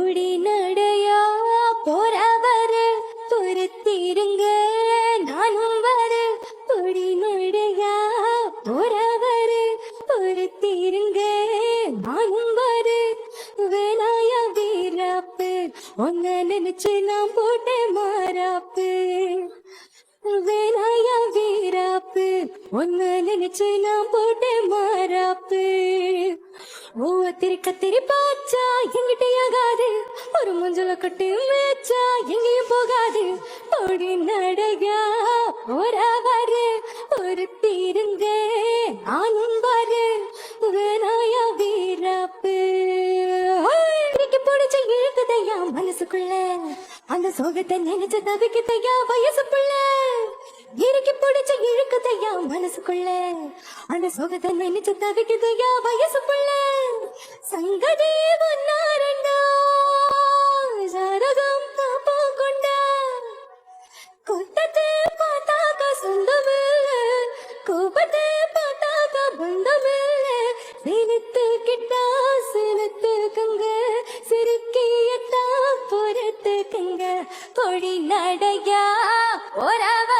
பொடி நடையா போறவரு? பொறுத்திருங்க நானும் வர பொடி நடையா போறவரு? பொறுத்திருங்க நானும் வர வேணாயா வீராப்பு உன்ன நினைச்சு நான் போட்ட மாறாப்பு. வேணாயா வீராப்பு உன்ன நினைச்சு நான் போட்ட மாறாப்பு. ஓ திரி பாச்சா எங்கிட்ட ஆகாது ஒரு மஞ்சள கட்டி மேச்சா எங்கேயும் போகாது. ஓடி நடையா? போறாவாரு ஒரு தீருங்க நானும் பாரு வேணாயா வீராப்பு. இன்னைக்கு பிடிச்ச இழுக்குதையா மனசுக்குள்ள. அந்த சோகத்தை நினைச்சு தவிக்குதையா வயசுக்குள்ள. இறுக்கி பிடிச்ச இழுக்குதையா மனசுக்குள்ள. அந்த சோகத்தை நினைச்சு தவிக்குதையா வயசுக்குள்ள. சங்கதி ஒன்னாரண்டா ஜாதகம் தாப்பா கொண்டா கொத்தத்தை பார்த்தாக்க சொந்தமில்ல கோபத்தை பார்த்தாக்க பந்தமில்ல. சிரித்து கிட்டா சிரித்துக்குங்க சிரிக்கியத்தா பொறுத்துக்குங்க பொடி நடையா ஒரவர